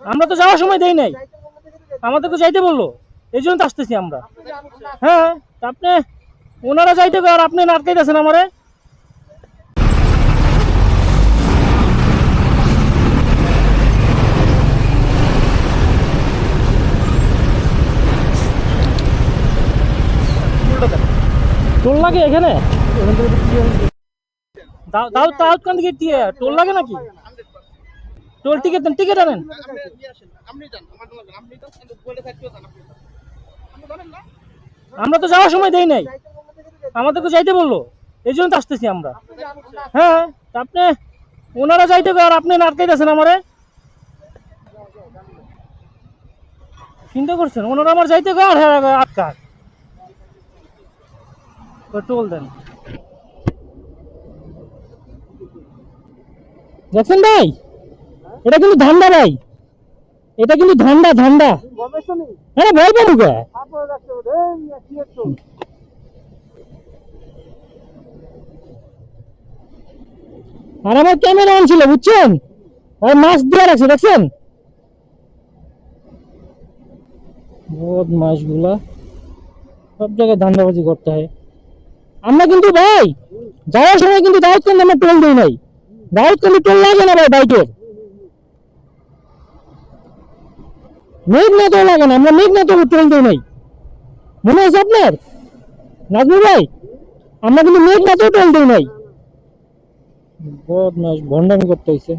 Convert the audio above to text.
আমরা তো যাওয়ার সময় দেই নাই। আমাদের তো যাইতে বলল। এই জন্য তো আসতেছি আমরা। হ্যাঁ আপনি, ওনারা যাইতে আর আপনি আটকাইতেছেন আমারে? টোল লাগে এখানে? টোল লাগে নাকি? টোল টিকিট দেন টিকিট আনেন। আমরা তো যাওয়ার সময় দেই নাই। আমাদের তো যাইতে বলল এই জন্য তো আসতেছি আমরা। হ্যাঁ আপনি ওনারা যাইতে আর আপনি আটকাইতেছেন আমারে? চিন্তা করছেন ওনারা আমার যাইতে আর হ্যাঁ আটকা। টোল দেন। দেখছেন ভাই? এটা কিন্তু ধান্দা ভাই। এটা কিন্তু ধান্দা ধান্দা। হ্যাঁ ভয় পাবো কে আর আমার ক্যামেরা অন ছিল, বুঝছেন? আর মাছ দিয়ে রাখছে দেখছেন? বদমাসগুলা সব জায়গায় ধান্দাবাজি করতে হয়। আমরা কিন্তু ভাই, যাওয়ার সময় কিন্তু দাউদ কিন্তু আমরা টোল দিই নাই। দাউদ কিন্তু টোল লাগে না ভাই বাইকের। মেঘ না তো লাগে না, আমরা মেঘ না তো টোল দিই নাই। মনে আছে আপনার? নাজমুল ভাই, আমরা কিন্তু মেঘ না তো টোল দিই নাই। বদমাস ভণ্ডামি করতে হয়েছে